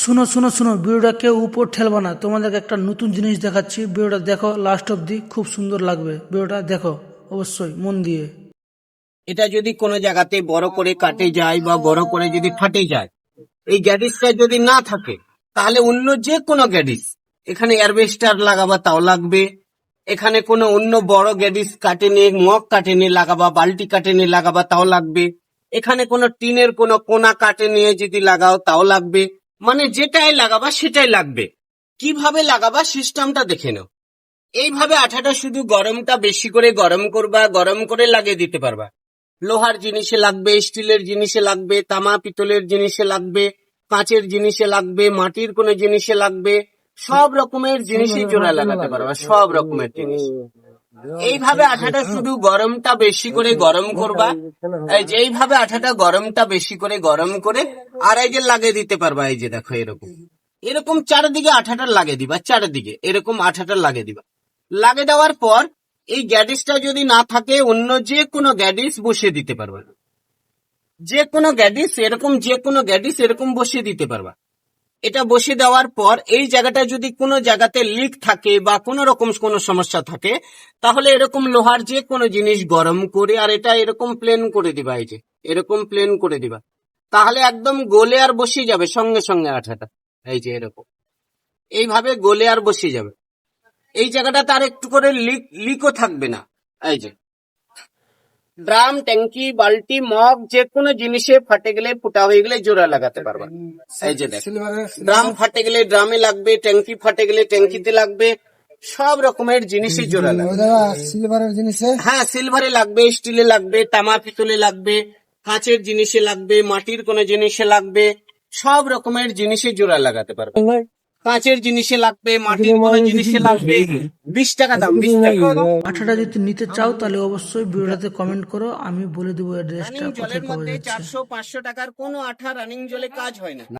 শুনো শুনো শুনো, ভিডিওটা কেউ উপর ঠেলবা না। তোমাদেরকে একটা নতুন জিনিস দেখাচ্ছি। ভিডিওটা দেখো লাস্ট অব্দি খুব সুন্দর লাগবে। ভিডিওটা দেখো, অবশ্যই মন দিয়ে। এটা যদি কোনো জায়গাতে বড় করে কাটে যায় বা বড় করে যদি ফাটে যায়, এই গ্যাডিসটা যদি না থাকে, তাহলে অন্য যে কোনো গ্যাডিস, এখানে অ্যারবেস্টার লাগাবা তাও লাগবে। এখানে কোনো অন্য বড় গ্যাডিস কাটে নিয়ে মগ কাটে নিয়ে লাগাবা, বালতি কাটে নিয়ে লাগাবা তাও লাগবে। এখানে কোনো টিনের কোনো কোনা কাটে নিয়ে যদি লাগাও তাও লাগবে। মানে যেটাই লাগাবা সেটাই লাগবে। কীভাবে লাগাবা সিস্টেমটা দেখে নাও। এইভাবে আঠাটা শুধু গরমটা বেশি করে গরম করবা গরম করে লাগিয়ে দিতে পারবা। লোহার জিনিসে লাগবে স্টিলের জিনিসে লাগবে তামা পিতলের জিনিসে লাগবে কাঁচের জিনিসে লাগবে মাটির কোনো জিনিসে লাগবে সব রকমের জিনিসই জোড়া লাগাতে পারবা সব রকমের জিনিস। এইভাবে আঠাটা শুধু গরমটা বেশি করে গরম করবা। এইভাবে আঠাটা গরমটা বেশি করে গরম করে আর এই যে লাগিয়ে দিতে পারবা, এই যে দেখো এরকম। এরকম চারদিকে আঠাটা লাগিয়ে দিবা, চারিদিকে এরকম আঠাটা লাগিয়ে দিবা। লাগিয়ে দেওয়ার পর এই গ্যাডিসটা যদি না থাকে, অন্য যে কোনো গ্যাডিস বসিয়ে দিতে পারবা। যে কোনো গ্যাডিস, এরকম যে কোনো গ্যাডিস এরকম বসিয়ে দিতে পারবা। এটা বসে দেওয়ার পর এই জায়গাটা যদি কোনো জায়গাতে লিক থাকে বা কোনো রকম কোনো সমস্যা থাকে, তাহলে এরকম লোহার যে কোনো জিনিস গরম করে আর এটা এরকম প্লেন করে দিবা এই যে, এরকম প্লেন করে দিবা। তাহলে একদম গলে আর বসে যাবে সঙ্গে সঙ্গে আঠাটা, এই যে এরকম। এইভাবে গলে আর বসে যাবে। এই জায়গাটা তার একটু করে লিক লিকও থাকবে না, এই যে। ড্রাম, ট্যাঙ্কি, বালতি, মগ যে কোনো জিনিসে ফাটে গেলে, ফুটা হয়ে গেলে জোড়া লাগাতে পারবা। এই যে ড্রাম ফাটে গেলে ড্রামে লাগবে, ট্যাঙ্কি ফাটে গেলে ট্যাঙ্কিতে লাগবে, সব রকমের জিনিসই জোড়া লাগবে। সিলভারের হ্যাঁ সিলভারে লাগবে, স্টিলে লাগবে, তামা পিতলে লাগবে, কাঁচের জিনিসে লাগবে, মাটির কোনো জিনিসে লাগবে, সব রকমের জিনিসে জোড়া লাগাতে পারবে। কাঁচের জিনিসে লাগবে মাটির কোনো জিনিসে লাগবে। বিশ টাকা দাম বিশ টাকা আঠাটা যদি নিতে চাও তাহলে অবশ্যই ভিডিওটাতে কমেন্ট করো আমি বলে দেবো অ্যাড্রেসটা কোথায় জলের পাওয়া মধ্যে যাচ্ছে। চারশো পাঁচশো টাকার কোনো আঠা রানিং জলে কাজ হয় না।